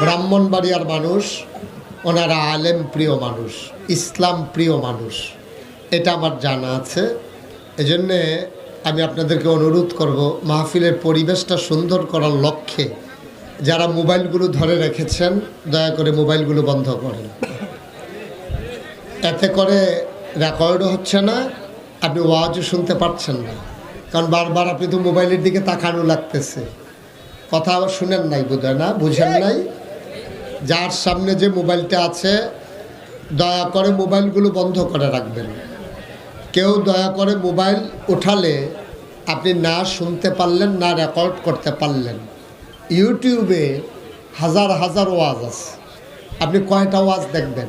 ব্রাহ্মণবাড়িয়ার মানুষ ওনারা আলেম প্রিয় মানুষ ইসলাম প্রিয় মানুষ। এটা আমার জানা আছে। এজন্যে আমি আপনাদেরকে অনুরোধ করব মাহফিলের পরিবেশটা সুন্দর করার লক্ষ্যে যারা মোবাইলগুলো ধরে রেখেছেন দয়া করে মোবাইলগুলো বন্ধ করেন। এতে করে রেকর্ডও হচ্ছে না আপনি ওয়াজও শুনতে পারছেন না। কারণ বারবার আপনি তো মোবাইলের দিকে তাকানো লাগতেছে। কথা শুনেন নাই বোধ না? বুঝেন নাই? যার সামনে যে মোবাইলটা আছে, দয়া করে মোবাইলগুলো বন্ধ করে রাখবেন। কেউ দয়া করে মোবাইল উঠালে আপনি না শুনতে পারলেন, না রেকর্ড করতে পারলেন। ইউটিউবে হাজার হাজার ওয়াজ আছে। আপনি কয়টা ওয়াজ দেখবেন?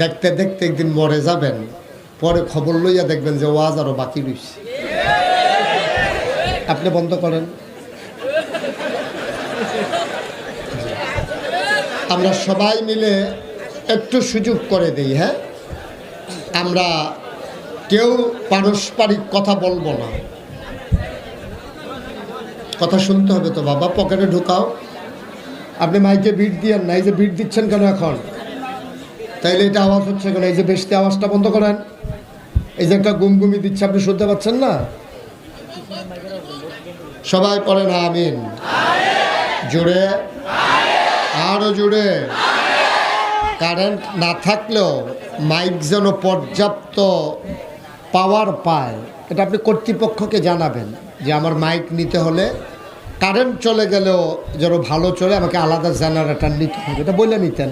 দেখতে দেখতে একদিন মরে যাবেন, পরে খবর লইয়া দেখবেন যে ওয়াজ আরও বাকি রয়েছে আপনি বন্ধ করেন। আমরা সবাই মিলে একটু সুযোগ করে দিই হ্যাঁ? আমরা কেউ পারস্পরিক কথা বলব না। কথা শুনতে হবে তো, বাবা, পকেটে ঢুকাও। আপনি মাইকে বিট দিয়েন না, এই যে বিট দিচ্ছেন কেন এখন? তাইলে এটা আওয়াজ হচ্ছে কেন? এই যে বেশি আওয়াজটা বন্ধ করেন। এই যে একটা গুমগুমি দিচ্ছে, আপনি শুনতে পাচ্ছেন না? সবাই পড়েন, আমিন। জুড়ে আরও জুড়ে কারেন্ট না থাকলেও মাইক যেন পর্যাপ্ত পাওয়ার পায়, এটা আপনি কর্তৃপক্ষকে জানাবেন যে আমার মাইক নিতে হলে কারেন্ট চলে গেলেও যেন ভালো চলে, আমাকে আলাদা জেনারেটার নিতে হবে। এটা বলে নিতেন।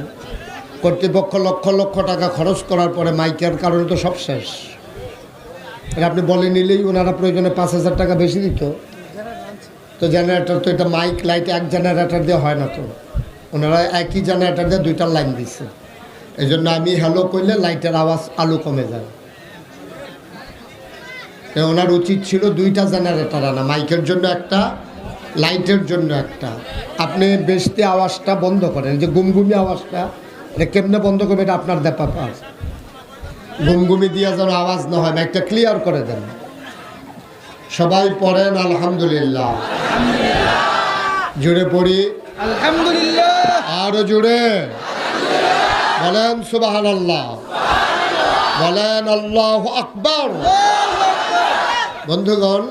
কর্তৃপক্ষ লক্ষ লক্ষ টাকা খরচ করার পরে মাইকের কারণে তো সব শেষ। এটা আপনি বলে নিলেই ওনারা প্রয়োজনে পাঁচ হাজার টাকা বেশি দিত। তো জেনারেটর তো এটা মাইক, লাইট এক জেনারেটার দিয়ে হয় না তো। ওনারা একই জেনারেটর দিয়ে দুইটা লাইন দিচ্ছে এই জন্য আমি হ্যালো করলে লাইটের আওয়াজ আলু কমে যায়। ওনার উচিত ছিল দুইটা জেনারেটর আনা মাইকের জন্য একটা লাইটের জন্য একটা। আপনি বেশতে আওয়াজটা বন্ধ করেন যে গুমগুমি আওয়াজটা, এটা কেমনে বন্ধ করবে এটা আপনার ব্যাপার গুমগুমি দিয়ে যেন আওয়াজ না হয় মাইকটা ক্লিয়ার করে দেন। সবাই পড়েন আলহামদুলিল্লাহ। জুড়ে পড়ি। আলহামদুলিল্লাহ। আরও জুড়ে বলেন সুবাহান আল্লাহ বলেন আল্লাহ আকবর। বন্ধুগণ,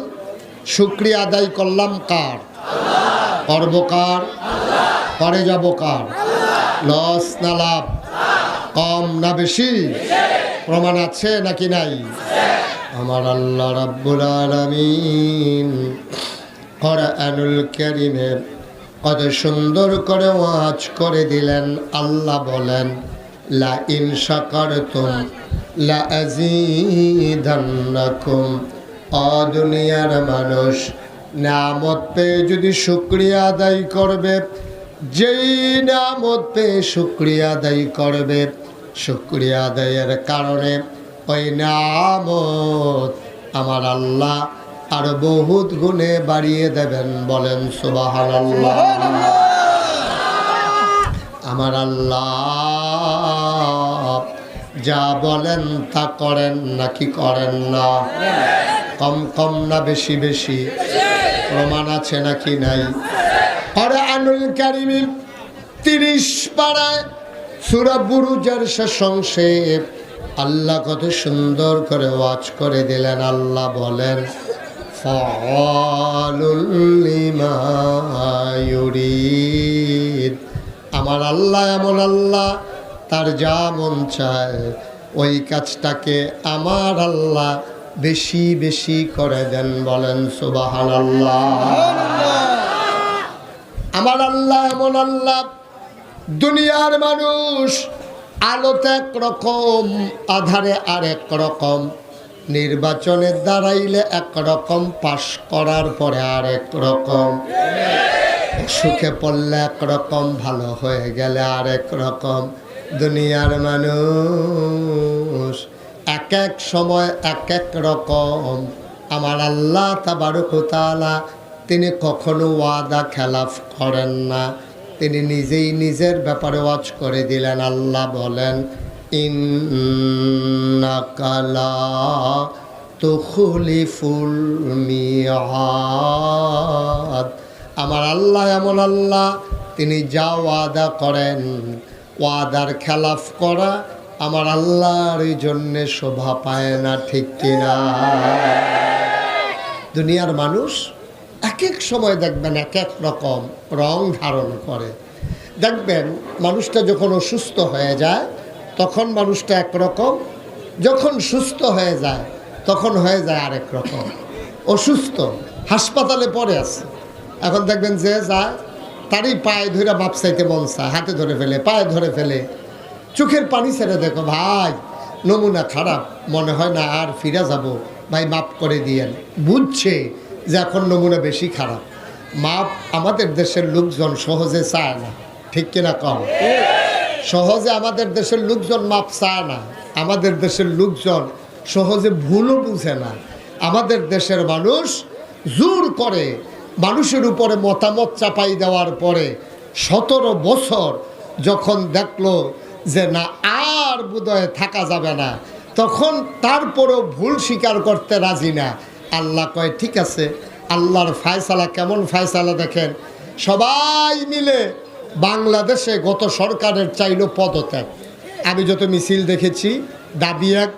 শুক্রিয়া আদায় করলাম কার? করব কার? করে যাব কার? লস না লাভ? কম না বেশি? প্রমাণ আছে নাকি নাই? আমার আল্লাহ রাব্বুল আলামিন কোরআনুল কারীমের কত সুন্দর করে ওয়াজ করে দিলেন, আল্লাহ বলেন লা ইন শাকারতুম লা আযীদান্নাকুম অ দুনিয়ার মানুষ নামত পেয়ে যদি শুক্রিয়া আদায় করবে, যেই নামত পেয়ে শুক্রিয়া আদায় করবে, শুক্রিয়া আদায়ের কারণে ওই নামত আমার আল্লাহ আরও বহুত গুণে বাড়িয়ে দেবেন বলেন সুবাহান আমার আল্লাহ যা বলেন তা করেন নাকি করেন না? কম কম না বেশি বেশি। প্রমাণ আছে নাকি নাই? পরে আনুল কারিমি তিরিশ পাড়ায় সুরা বুরুজার শেষ আল্লাহ কত সুন্দর করে ওয়াজ করে দিলেন, আল্লাহ বলেন আমার আল্লাহ এমন আল্লাহ, তার যা মন চায়, ওই কাজটাকে আমার আল্লাহ বেশি বেশি করে দেন বলেন সুবাহান আল্লাহ আমার আল্লাহ এমন আল্লাহ, দুনিয়ার মানুষ আলোতে একরকম আধারে আরেক রকম। নির্বাচনের দাঁড়াইলে একরকম পাশ করার পরে আরেক রকম সুখে পড়লে একরকম, ভালো হয়ে গেলে আরেক রকম দুনিয়ার মানুষ এক এক সময় এক এক রকম। আমার আল্লাহ তাবারকুতালা তিনি কখনো ওয়াদা খেলাফ করেন না। তিনি নিজেই নিজের ব্যাপারে ওয়াজ করে দিলেন। আল্লাহ বলেন তুখলিফুল মিয়াদ। আমার আল্লাহ এমন আল্লাহ, তিনি যা ওয়াদা করেন, ওয়াদার খেলাফ করা আমার আল্লাহর জন্য শোভা পায় না, ঠিক কিনা? দুনিয়ার মানুষ এক এক সময় দেখবেন এক এক রকম রং ধারণ করে। দেখবেন মানুষটা যখন অসুস্থ হয়ে যায় তখন মানুষটা একরকম যখন সুস্থ হয়ে যায়, তখন হয়ে যায় আরেক রকম। অসুস্থ, হাসপাতালে পড়ে আছে। এখন দেখবেন যে যায়, তারই পায়ে ধরে বাপ চাইতে চায়, হাতে ধরে ফেলে, পায়ে ধরে ফেলে। চোখের পানি ছেড়ে দেখো, ভাই, নমুনা খারাপ, মনে হয় না আর ফিরে যাব। ভাই মাপ করে দিয়েন। বুঝছে যে এখন নমুনা বেশি খারাপ। মাপ আমাদের দেশের লোকজন সহজে চায় না। ঠিক কিনা কম? সহজে আমাদের দেশের লোকজন মাপ চায় না। আমাদের দেশের লোকজন সহজে ভুলও বুঝে না। আমাদের দেশের মানুষ জোর করে মানুষের উপরে মতামত চাপাই দেওয়ার পরে সতেরো বছর যখন দেখল যে না, আর বোধহয় থাকা যাবে না, তখন তারপরেও ভুল স্বীকার করতে রাজি না। আল্লাহ কয়, ঠিক আছে, আল্লাহর ফায়সালা কেমন ফায়সালা দেখেন? সবাই মিলে বাংলাদেশে গত সরকারের চাইল পদত্যাগ। আমি যত মিছিল দেখেছি, দাবি এক,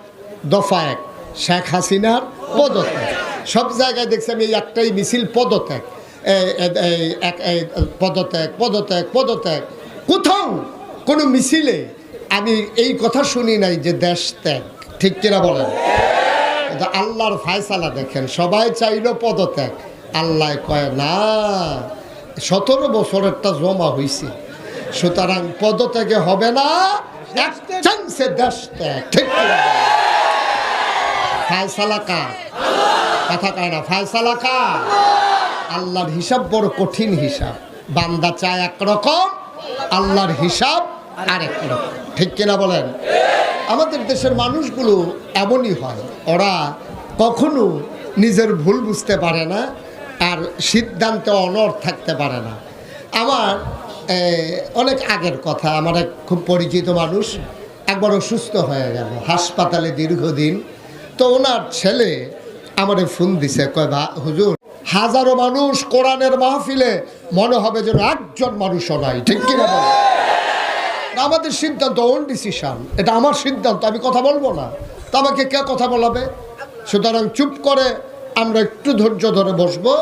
দফা এক, শেখ হাসিনার পদত্যাগ। সব জায়গায় দেখছি আমি এই একটাই মিছিল পদত্যাগ। পদত্যাগ পদত্যাগ পদত্যাগ। কোথাও কোনো মিছিলে আমি এই কথা শুনি নাই যে দেশ ত্যাগ। ঠিক কিনা বলেন? আল্লাহর ফায়সালা দেখেন, সবাই চাইলো পদত্যাগ। আল্লাহ কয়, না সতেরো বছরেরটা জমা হয়েছে সুতরাং পদত্যাগে হবে না। এক চান্সে দেশ ত্যাগ ঠিক ফায়সালা কার? কথা কয় না ফায়সালা কার? আল্লাহর হিসাব বড় কঠিন হিসাব। বান্দা চায় একরকম আল্লাহর হিসাব আরেক রকম। ঠিক কিনা বলেন? আমাদের দেশের মানুষগুলো এমনই হয়। ওরা কখনো নিজের ভুল বুঝতে পারে না আর সিদ্ধান্তে অনর থাকতে পারে না। আমার অনেক আগের কথা, আমার এক খুব পরিচিত মানুষ একবার অসুস্থ হয়ে গেল, হাসপাতালে দীর্ঘদিন। তো ওনার ছেলে আমারে ফোন দিছে, কয়, বা, হুজুর, হাজারো মানুষ কোরআনের মাহফিলে মনে হবে যেন একজন মানুষও নাই। ঠিক কিনা বলেন? আমাদের সিদ্ধান্ত ওন ডিসিশন এটা আমার সিদ্ধান্ত, আমি কথা বলব না। তা আমাকে কে কথা বলাবে? সুতরাং চুপ করে আমরা একটু ধৈর্য ধরে বসবো।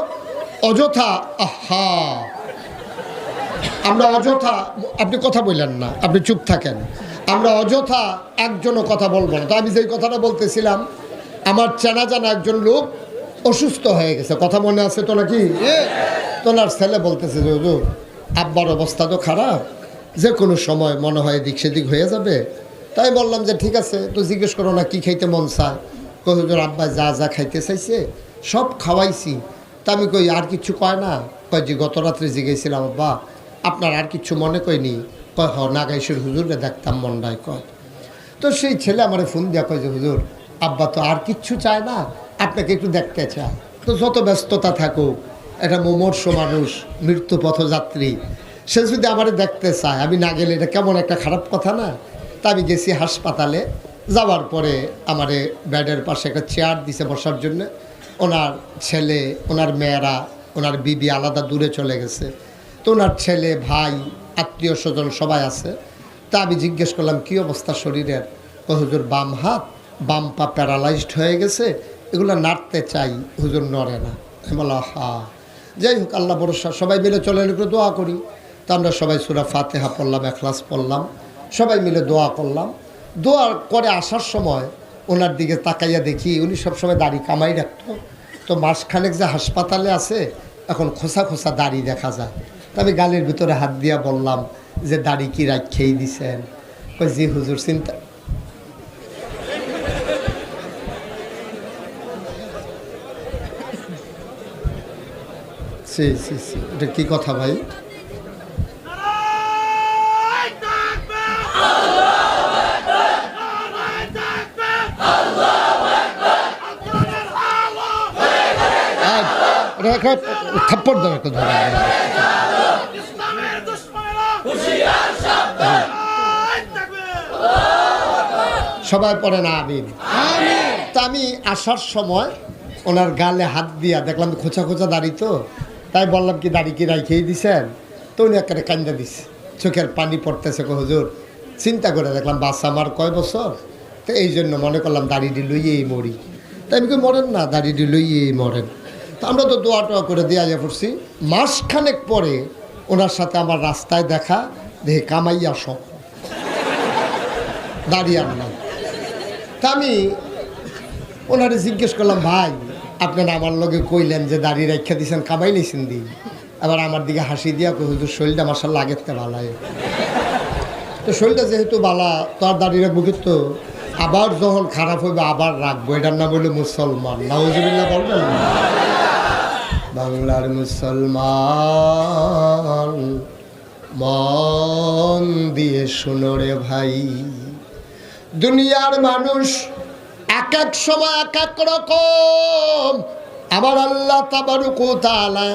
অযথা, আহা। আমরা অযথা, আপনি কথা বললেন না, আপনি চুপ থাকেন। আমরা অযথা একজনও কথা বলব না। তো আমি যেই কথাটা বলতেছিলাম, আমার চেনা জানা একজন লোক অসুস্থ হয়ে গেছে। কথা মনে আছে তো নাকি? তোনার ছেলে বলতেছে যে আব্বার অবস্থা তো খারাপ। যে কোনো সময় মনে হয় এদিক সেদিক হয়ে যাবে। তাই বললাম যে, ঠিক আছে, তো জিজ্ঞেস করো না কি খাইতে মন চায়? কই আব্বা যা যা খাইতে চাইছে, সব খাওয়াইছি। তা আমি কই, আর কিছু কয় না? কয় যে গত রাত্রে জিগেছিলাম আব্বা, আপনার আর কিছু মনে কয়নি কয়, হ নাগাইশের হুজুরে দেখতাম মন্ডায় কয়। তো সেই ছেলে আমার ফোন দিয়া কয় যে, হুজুর, আব্বা তো আর কিচ্ছু চায় না, আপনাকে একটু দেখতে চায়। তো যত ব্যস্ততা থাকুক, একটা মুমূর্ষ মানুষ, মৃত্যু পথযাত্রী, সে যদি আমার দেখতে চায়, আমি না গেলে এটা কেমন একটা খারাপ কথা না? তা আমি গেছি হাসপাতালে যাওয়ার পরে আমারে ব্যাডের পাশে একটা চেয়ার দিছে বসার জন্য। ওনার ছেলে, ওনার মেয়েরা, ওনার বিবি আলাদা দূরে চলে গেছে। তো ওনার ছেলে, ভাই, আত্মীয় স্বজন সবাই আছে। তা আমি জিজ্ঞেস করলাম, কী অবস্থা শরীরের? ও হুজুর, বাম হাত, বাম পা প্যারালাইজড হয়ে গেছে, এগুলো নাড়তে চাই, হুজুর নড়ে না। বললাম হা যাই হোক, আল্লাহ ভরসা, সবাই মিলে চলেন, একটু দোয়া করি। তা আমরা সবাই সুরা ফাতেহা পড়লাম, এখলাস পড়লাম, সবাই মিলে দোয়া করলাম। দোয়া করে আসার সময় ওনার দিকে তাকাইয়া দেখি, উনি সবসময় দাড়ি কামাই রাখতো। তো মাসখানেক যে হাসপাতালে আছে, এখন খোসা খোসা দাড়ি দেখা যায়। তো আমি গালের ভিতরে হাত দিয়া বললাম যে, দাড়ি কি রাখেই দিছেন? কই জি হুজুর, চিন্তা সি সি সি এটা কি কথা ভাই আহ, এটা একটা থাপ্পড় দাও ধরে। সবাই পড়ে না, আমিন। তা আমি আসার সময় ওনার গালে হাত দিয়া দেখলাম খোঁচা খোঁচা দাড়ি তো, তাই বললাম কি, দাড়ি কি রাইখেই দিছেন? তো উনি একটা কান্দা দিছে। চোখের পানি পড়তেছে কো, হুজুর, চিন্তা করে দেখলাম বাচ্চা আমার কয় বছর? তো এই জন্য মনে করলাম দাড়িটি লইয়েই মরি। তাই আমি মরেন না, দাড়িটি লইয়েই মরেন। তো আমরা তো দোয়া টোয়া করে দেওয়া যা পড়ছি। মাসখানেক পরে ওনার সাথে আমার রাস্তায় দেখা দেখে কামাইয়া সব দাঁড়িয়ে আনলাম। তা আমি ওনারে জিজ্ঞেস করলাম, ভাই, আপনারা আমার লগে কইলেন যে দাড়ি রেখা দিয়েছেন কামাই নিয়েছেন দি? আবার আমার দিকে হাসি দিয়া কই হুজুর, শরীরটা মাসাল্লাহ আগের তে ভালাই তো শরীরটা যেহেতু বালা, তো আর দাড়ি রাখব কিন্তু আবার যখন খারাপ হইবে, আবার রাখব। এটার নাম হইল মুসলমান। নাউজুবিল্লাহ বলবেন না? বাংলার মুসলমান মন দিয়ে শুনো রে ভাই। দুনিয়ার মানুষ এক এক সময় এক এক রকম। আবার আল্লাহ তাবারুকু তাআলা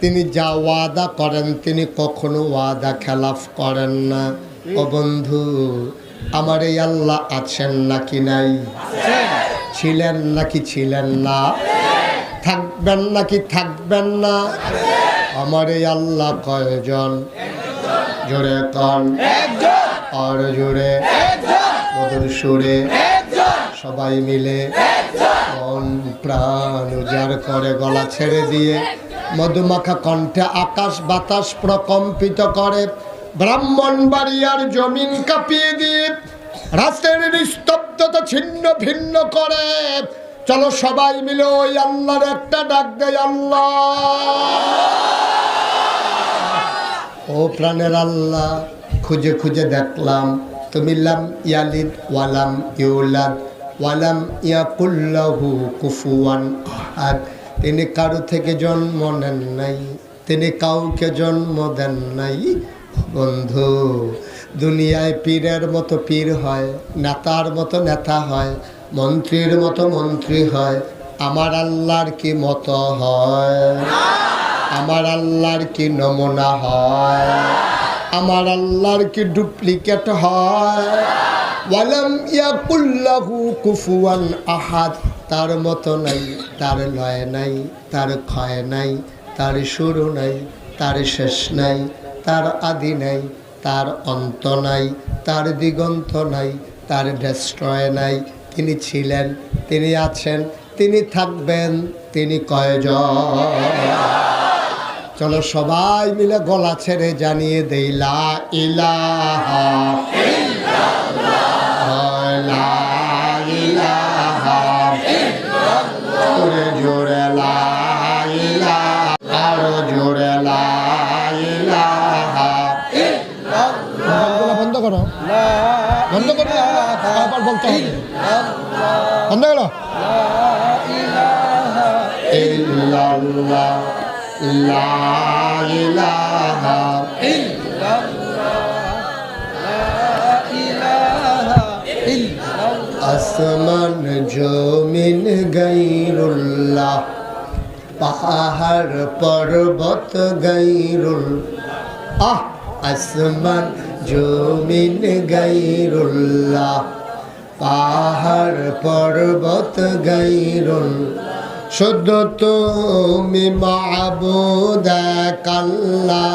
তিনি যা ওয়াদা করেন তিনি কখনো ওয়াদা খেলাফ করেন না। ও বন্ধু আমার এই আল্লাহ আছেন নাকি নাই? ছিলেন নাকি ছিলেন না? থাকবেন নাকি থাকবেন না? আমার এই আল্লাহ কয়জন? জোরে কন। আর জোরে। মধুর সুরে। সবাই মিলে মন, প্রাণ উজাড় করে গলা ছেড়ে দিয়ে মধুমাখা কণ্ঠে আকাশ বাতাস প্রকম্পিত করে ব্রাহ্মণ বাড়িয়ার জমিন কাঁপিয়ে দিয়ে রাস্তার নিস্তব্ধতা ছিন্ন ভিন্ন করে। চলো সবাই মিলে ওই আল্লাহর একটা ডাক দেয় আল্লাহ। ও প্রাণের আল্লাহ, খুঁজে খুঁজে দেখলাম। তুমি লাম ইয়ালিদ ওয়ালাম ইউলাদ ওয়ালাম ইয়াকুল্লাহু কুফুয়ান আহাদ। তিনি কারও থেকে জন্ম নেন নাই, তিনি কাউকে জন্ম দেন নাই। বন্ধু, দুনিয়ায় পীরের মতো পীর হয়, নেতার মতো নেতা হয় মন্ত্রীর মতো মন্ত্রী হয়। আমার আল্লাহর কি মতো হয়? আমার আল্লাহর কি নমুনা হয়? আমার আল্লাহর কি ডুপ্লিকেট হয়? আহাদ। তার মতো নাই, তার লয় নাই, তার ক্ষয় নাই, তার শুরু নাই, তার শেষ নাই, তার আদি নাই, তার অন্ত নাই, তার দিগন্ত নাই, তার ডেস্ট্রয় নাই তিনি ছিলেন তিনি আছেন তিনি থাকবেন তিনি কয়জন? চলো সবাই মিলে গলা ছেড়ে জানিয়ে দেই লা ইলাহা জোরে জোরে লা আরও জোরে লা বন্ধ করো বন্ধ করো আবার বলতে হবে। বন্ধ করো ইল্লাল্লাহ লা ইলাহা আসমান জমিন গাইরুল্লাহ পাহাড় পর্বত গাইরুল আহ আসমান জমিন গাইরুল্লাহ পাহাড় পর্বত গাইরুল শুদ্ধ তুমি মাবুদ কাল্লা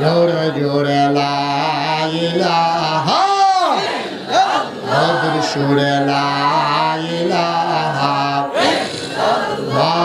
জোরে জোরে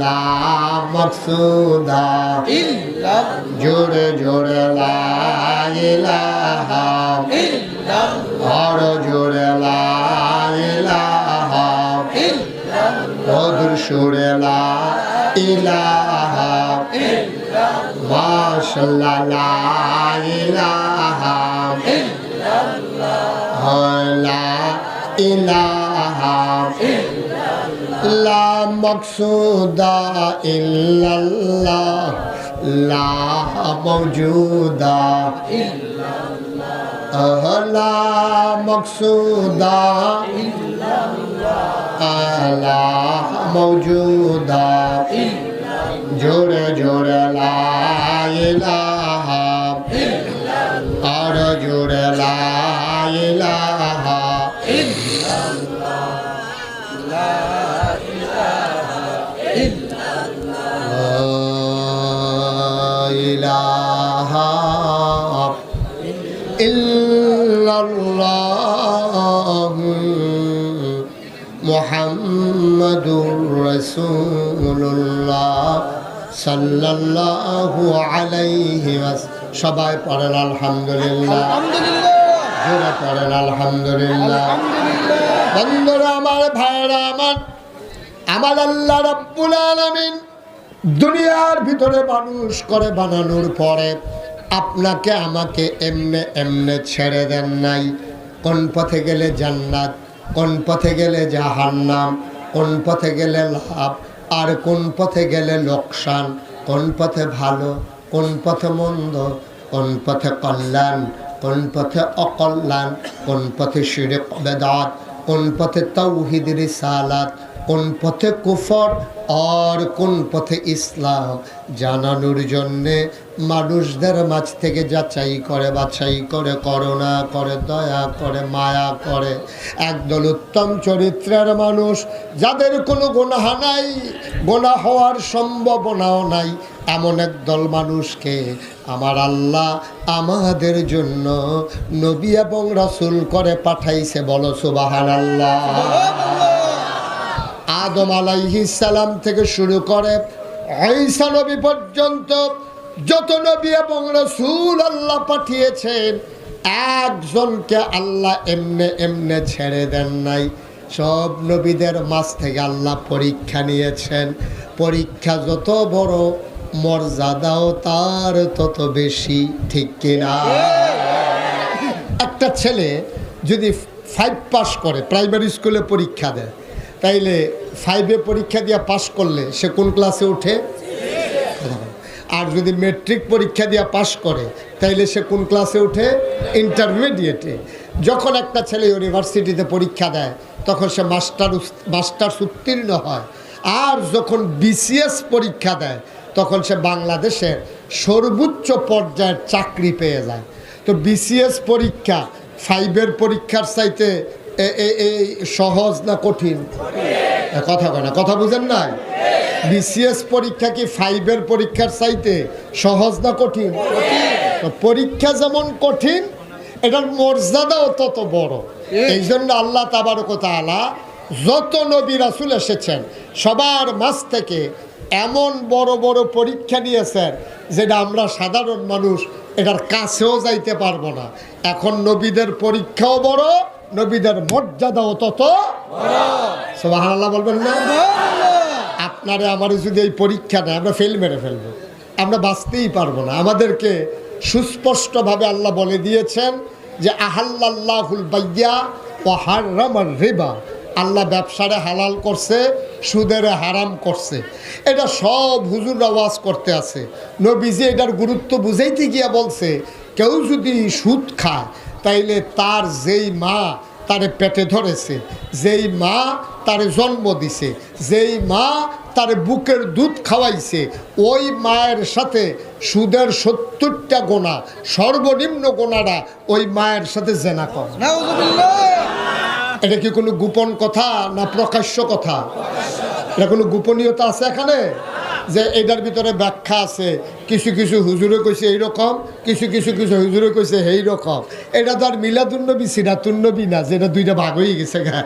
লা মকসুদা জোরে জোরে লা ইলাহা। আর জোরে লা ইলাহা। মধুর সুরে লা ইলাহা। মাশাল্লাহ লা ইলাহা। লা ইলাহা। লা মকসুদা ইল্লাল্লাহ, লা মৌজুদা ইল্লাল্লাহ লা মকসুদা ইল্লাল্লাহ লা মৌজুদা জোরে জোরে লা ইলাহা আর জোরে লা মুহাম্মাদুর রাসূলুল্লাহ সাল্লাল্লাহু আলাইহি সবাই পড়েন আলহামদুলিল্লাহ। জোরে পড়েন আলহামদুলিল্লাহ। বন্ধুরা আমার ভাইরা আমার আমার আল্লাহ রাব্বুল আলামিন দুনিয়ার ভিতরে মানুষ করে বানানোর পরে আপনাকে আমাকে এমনে এমনে ছেড়ে দেন নাই। কোন পথে গেলে জান্নাত কোন পথে গেলে জাহান্নাম কোন পথে গেলে লাভ আর কোন পথে গেলে লোকসান? কোন পথে ভালো, কোন পথে মন্দ? কোন পথে কল্যাণ, কোন পথে অকল্যাণ? কোন পথে শিরে বেদাত? কোন পথে তৌহিদ রিসালাত? কোন পথে কুফর আর কোন পথে ইসলাম? জানানোর জন্যে মানুষদের মাঝ থেকে যাচাই করে, বাছাই করে, করুণা করে, দয়া করে, মায়া করে। একদল উত্তম চরিত্রের মানুষ যাদের কোনো গুনাহ নাই গোনা হওয়ার সম্ভাবনাও নাই, এমন একদল মানুষকে আমার আল্লাহ আমাদের জন্য নবী এবং রাসূল করে পাঠাইছে, বলো সুবাহান আল্লাহ আদম সালাম থেকে শুরু করে ঈসা নবী পর্যন্ত যত নবী এবং রসুল আল্লাহ পাঠিয়েছেন, একজনকে আল্লাহ এমনে এমনে ছেড়ে দেন নাই। সব নবীদের মাঝ থেকে আল্লাহ পরীক্ষা নিয়েছেন। পরীক্ষা যত বড়, মর্যাদাও তার তত বেশি, ঠিক কিনা? একটা ছেলে যদি ফাইভ পাস করে প্রাইমারি স্কুলে পরীক্ষা দেয়, তাইলে ফাইভে পরীক্ষা দিয়ে পাশ করলে সে কোন ক্লাসে ওঠে আর যদি মেট্রিক পরীক্ষা দিয়ে পাশ করে, তাইলে সে কোন ক্লাসে ওঠে ইন্টারমিডিয়েটে যখন একটা ছেলে ইউনিভার্সিটিতে পরীক্ষা দেয়, তখন সে মাস্টার মাস্টার্স উত্তীর্ণ হয়। আর যখন বিসিএস পরীক্ষা দেয়, তখন সে বাংলাদেশের সর্বোচ্চ পর্যায়ের চাকরি পেয়ে যায়। তো বিসিএস পরীক্ষা ফাইভের পরীক্ষার চাইতে এই সহজ না কঠিন? কথা কয় না। কথা বুঝেন না বিসিএস পরীক্ষা কি ফাইভের পরীক্ষার চাইতে সহজ না কঠিন? পরীক্ষা যেমন কঠিন এটার মর্যাদাও তত বড়। এই জন্য আল্লাহ তাবারকতা আলা যত নবী রাসুল এসেছেন সবার মাঝ থেকে এমন বড় বড় পরীক্ষা নিয়েছেন যেটা আমরা সাধারণ মানুষ এটার কাছেও যাইতে পারব না। এখন নবীদের পরীক্ষাও বড় নবীদের মর্যাদাও তত সোহান আল্লাহ বলবেন না? আপনারা আমার যদি এই পরীক্ষা নেয়, আমরা ফেল মেরে ফেলব। আমরা বাঁচতেই পারব না। আমাদেরকে সুস্পষ্টভাবে আল্লাহ বলে দিয়েছেন যে আহাল্লাহুল বাইয়া ও হারামার রেবা। আল্লাহ ব্যবসারে হালাল করছে, সুদের হারাম করছে। এটা সব হুজুররা ওয়াজ করতে আছে। নবীজি এটার গুরুত্ব বুঝাইতে গিয়া বলছে, কেউ যদি সুদ খায় তাইলে তার যেই মা তারে পেটে ধরেছে যেই মা তারে জন্ম দিছে যেই মা তারে বুকের দুধ খাওয়াইছে ওই মায়ের সাথে সুদের সত্তরটা গোনা সর্বনিম্ন গোনাটা ওই মায়ের সাথে জেনা কর। এটা কি কোনো গোপন কথা না প্রকাশ্য কথা? এটা কোনো গোপনীয়তা আছে এখানে? যে এটার ভিতরে ব্যাখ্যা আছে কিছু কিছু হুজুরে কইছে এইরকম কিছু কিছু কিছু হুজুরে কইছে এই রকম। এটা তো আর মিলাদুন্নবী সিরাতুন্নবী না যেটা দুইটা ভাগ হয়ে গেছে গা।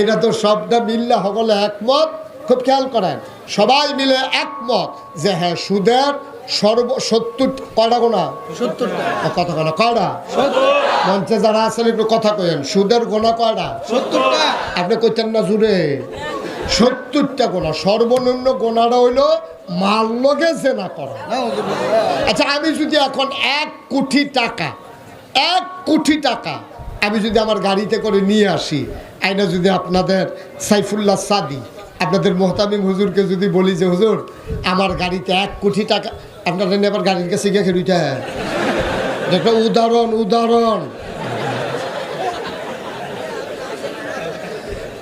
এটা তো সবটা মিললে সকলে একমত। খুব খেয়াল করেন সবাই মিলে একমত যে হ্যাঁ সুদের সর্ব সত্তর কয়টা গোনা? কথা কয়টা? কয়টা মঞ্চে যারা আছেন একটু কথা কয়েন সুদের গোনা কয়টা? সত্তরটা আপনি কইতেন না জুড়ে। সত্তরটা গোনা, সর্বনিম্ন গোনাটা হইল মাল্যকে সেনা করা। আচ্ছা আমি যদি এখন এক কোটি টাকা, এক কোটি টাকা আমি যদি আমার গাড়িতে করে নিয়ে আসি, আইনা যদি আপনাদের সাইফুল্লাহ সাদি, আপনাদের মোহতামিম হুজুরকে যদি বলি যে, হুজুর, আমার গাড়িতে এক কোটি টাকা আপনাদের নিয়ে আবার গাড়ির কাছে গিয়ে খেলুইটা দেখো উদাহরণ উদাহরণ।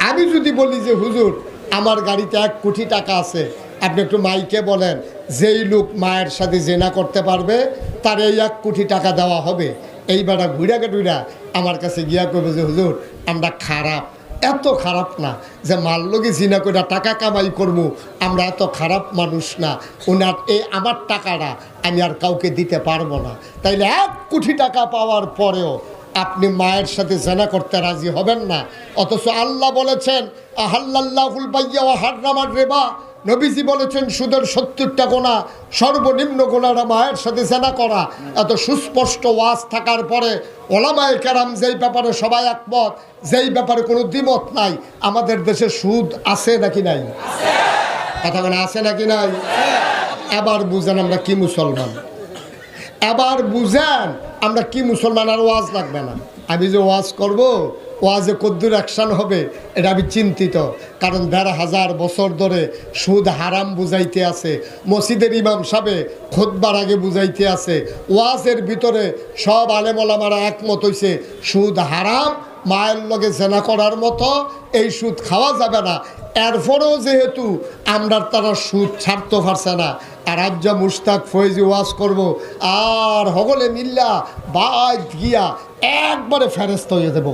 আমি যদি বলি যে, হুজুর আমার গাড়িতে এক কোটি টাকা আছে। আপনি একটু মাইকে বলেন, যেই লোক মায়ের সাথে জেনা করতে পারবে, তার এই এক কোটি টাকা দেওয়া হবে। এই বেড়া ঘুরা ঘুরা আমার কাছে গিয়া করবে যে, হুজুর, আমরা খারাপ। এত খারাপ না যে মাল্লকে জিনা করে টাকা কামাই করব। আমরা এত খারাপ মানুষ না। ওনার এই আমার টাকাটা আমি আর কাউকে দিতে পারব না। তাইলে এক কোটি টাকা পাওয়ার পরেও আপনি মায়ের সাথে জেনা করতে রাজি হবেন না। অথচ আল্লাহ বলেছেন আহাল্লাহুল বাইয়া ও হারনামার রেবা। নবীজি বলেছেন, সুদের সত্তরটা গোনা, সর্বনিম্ন গোনারা মায়ের সাথে জেনা করা। এত সুস্পষ্ট ওয়াজ থাকার পরে ওলামায় কেরাম যেই ব্যাপারে সবাই একমত, যেই ব্যাপারে কোনো দ্বিমত নাই, আমাদের দেশে সুদ আছে নাকি নাই? কথা বলে আছে নাকি নাই? এবার বুঝেন আমরা কি মুসলমান। এবার বুঝেন আমরা কি মুসলমান আর ওয়াজ লাগবে না। আমি যে ওয়াজ করব, ওয়াজে কদ্দুর অ্যাকশান হবে, এটা আমি চিন্তিত। কারণ দেড় হাজার বছর ধরে সুদ হারাম বুঝাইতে আছে, মসজিদের ইমাম সাবে খোদবার আগে বুঝাইতে আছে, ওয়াজের ভিতরে সব আলেমলামারা একমত হইছে, সুদ হারাম, মায়ের লগে জেনা করার মতো এই সুদ খাওয়া যাবে না। এরপরেও যেহেতু আমরা তারা সুদ ছাড়তে পারছে না, আর আজ্জা মুস্তাক ফয়েজি ওয়াজ করব, আর হগলে মিল্লা বাদ গিয়া একবারে ফেরস্ত হয়ে দেবো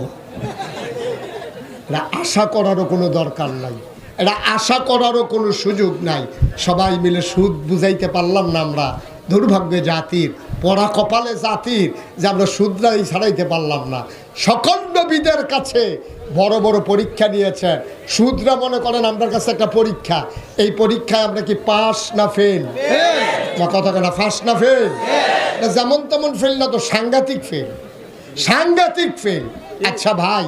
এটা আশা করারও কোনো দরকার নাই এটা আশা করারও কোনো সুযোগ নাই। সবাই মিলে সুদ বুঝাইতে পারলাম না আমরা দুর্ভাগ্য জাতির পড়া কপালে জাতির যে আমরা সুদরাই ছাড়াইতে পারলাম না। সকল নবীদের কাছে বড় বড় পরীক্ষা নিয়েছেন। শুদ্রা মনে করেন আমার কাছে একটা পরীক্ষা। এই পরীক্ষায় আমরা কি পাস না ফেল? না কথা কেনা ফাঁস না ফেল? না যেমন তেমন ফেল না তো সাংঘাতিক ফেল। সাংঘাতিক ফেল। আচ্ছা ভাই,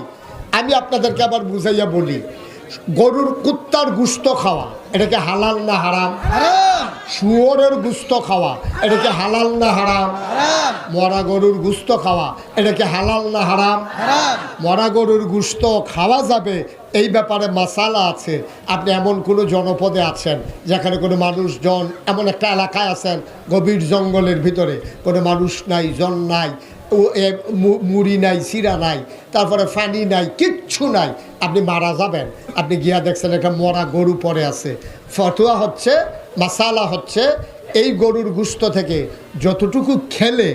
আমি আপনাদেরকে আবার বুঝাইয়া বলি গরুর কুত্তার গুস্ত খাওয়া। এটাকে হালাল না হারাম? শুয়োরের গুস্ত খাওয়া। এটাকে হালাল না হারাম? মরা গরুর গুস্ত খাওয়া। এটাকে হালাল না হারাম। মরা গরুর গুস্ত খাওয়া যাবে। এই ব্যাপারে মাসালা আছে। আপনি এমন কোনো জনপদে আছেন যেখানে কোনো মানুষজন এমন একটা এলাকায় আছেন গভীর জঙ্গলের ভিতরে। কোনো মানুষ নাই জন নাই। মুড়ি নাই সিরা নাই, তারপরে ফানি নাই, কিচ্ছু নাই। আপনি মারা যাবেন। আপনি গিয়া দেখছেন একটা মরা গরু পরে আছে। ফটোয়া হচ্ছে, মাসালা হচ্ছে, এই গরুর গুস্ত থেকে যতটুকু খেলে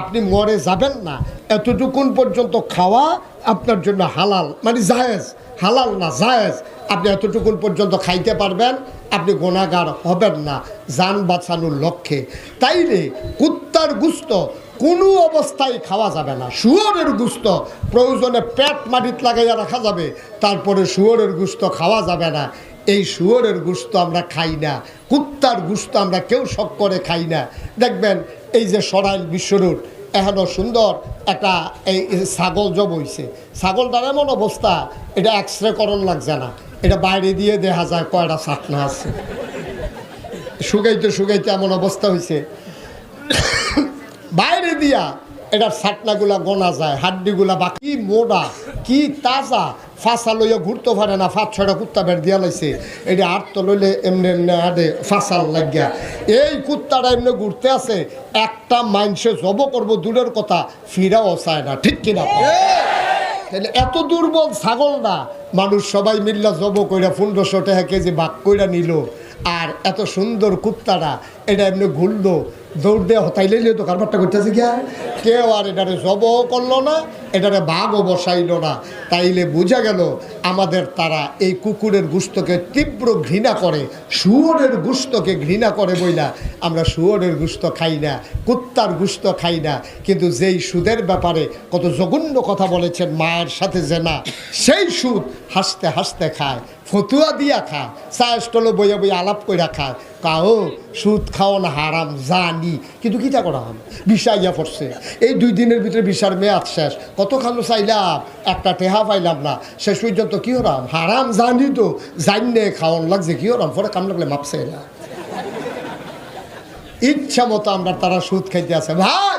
আপনি মরে যাবেন না, এতটুকুন পর্যন্ত খাওয়া আপনার জন্য হালাল। মানে জায়েজ, হালাল না, জায়েজ। আপনি এতটুকুন পর্যন্ত খাইতে পারবেন, আপনি গোনাগার হবেন না, যান বাঁচানোর লক্ষ্যে। তাইলে কুত্তার গুস্ত কোনো অবস্থায় খাওয়া যাবে না। শুয়োরের গুস্ত প্রয়োজনে পেট মাটিত লাগাইয়া রাখা যাবে, তারপরে শুয়োরের গুস্ত খাওয়া যাবে না। এই শুয়োরের গুস্ত আমরা খাই না, কুত্তার গুস্ত আমরা কেউ শখ করে খাই না। দেখবেন এই যে সরাইল বিশ্বরুট এখনও সুন্দর একটা এই ছাগল জব হইছে। ছাগলটার এমন অবস্থা, এটা এক্স রে করণ লাগছে না। এটা বাইরে দিয়ে দেখা যায় কয়টা চাটনা আছে। শুকাইতে শুকাইতে এমন অবস্থা হয়েছে বাইরে দিয়া, এটার ছাটনাগুলা গোনা যায়, হাড্ডিগুলা বা কি মোড়া কি তাজা। ফাঁসা লইয়া ঘুরতে পারে না ফাঁস ছয়টা কুত্তা বের দিয়া লাইছে। এটা আর তো লইলে এমনি এমনি আডে ফাঁসাল লাগিয়া। এই কুত্তাটা এমনি ঘুরতে আছে, একটা মাইনসে জব করব, দূরের কথা, ফিরাও চায় না, ঠিক কিনা? তাহলে এত দুর্বল ছাগল না। মানুষ সবাই মিল্লা জব কইরা পনেরোশো টাকা কেজি বাক কইরা নিল। আর এত সুন্দর কুত্তাটা, এটা এমনি ঘুরলো দৌড় দিয়ে হতাইলে নিয়ে তো কারবারটা করতেছে গিয়া কেউ আর এটারে জবও করল না, এটারে বাঘও বসাইল না। তাইলে বোঝা গেল আমাদের তারা এই কুকুরের গুস্তকে তীব্র ঘৃণা করে, শুয়োরের গুস্তকে ঘৃণা করে বইলা, আমরা শুয়োরের গুস্ত খাই না, কুত্তার গুস্ত খাই না, কিন্তু যেই সুদের ব্যাপারে কত জঘন্য কথা বলেছেন মায়ের সাথে যে না সেই সুদ হাসতে হাসতে খায়, ফতুয়া দিয়া খায়, চা স্টলে বইয়া বইয়া আলাপ কইরা খায়। কাও, সুদ খাওয়ান হারাম, জানি। কিন্তু কিটা করা হবে? বিষা ইয়া পড়ছে। এই দুই দিনের ভিতরে বিষার মেয়াদ শেষ। কত খালো চাইলাম? একটা টেহা পাইলাম না। শেষ পর্যন্ত কি হরাম? হারাম, জানি তো। জানলে খাওয়ান লাগছে, কি হরাম? পরে কাম লাগলে মাপছে না। ইচ্ছা মতো আমরা তারা সুদ খাইতে আছে। ভাই,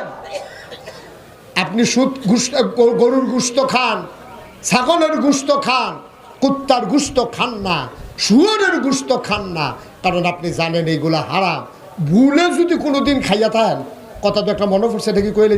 আপনি সুদ গুস্ত, গরুর গুস্ত খান, ছাগলের গুস্ত খান, কুত্তার গুস্ত খান না, শুয়োরের গুস্ত খান না কারণ আপনি জানেন এইগুলা হারাম। ভুলে যদি কোনো দিন খাইয়া থাকেন, কথা তো একটা মনে পড়ছে এটা কি কইলে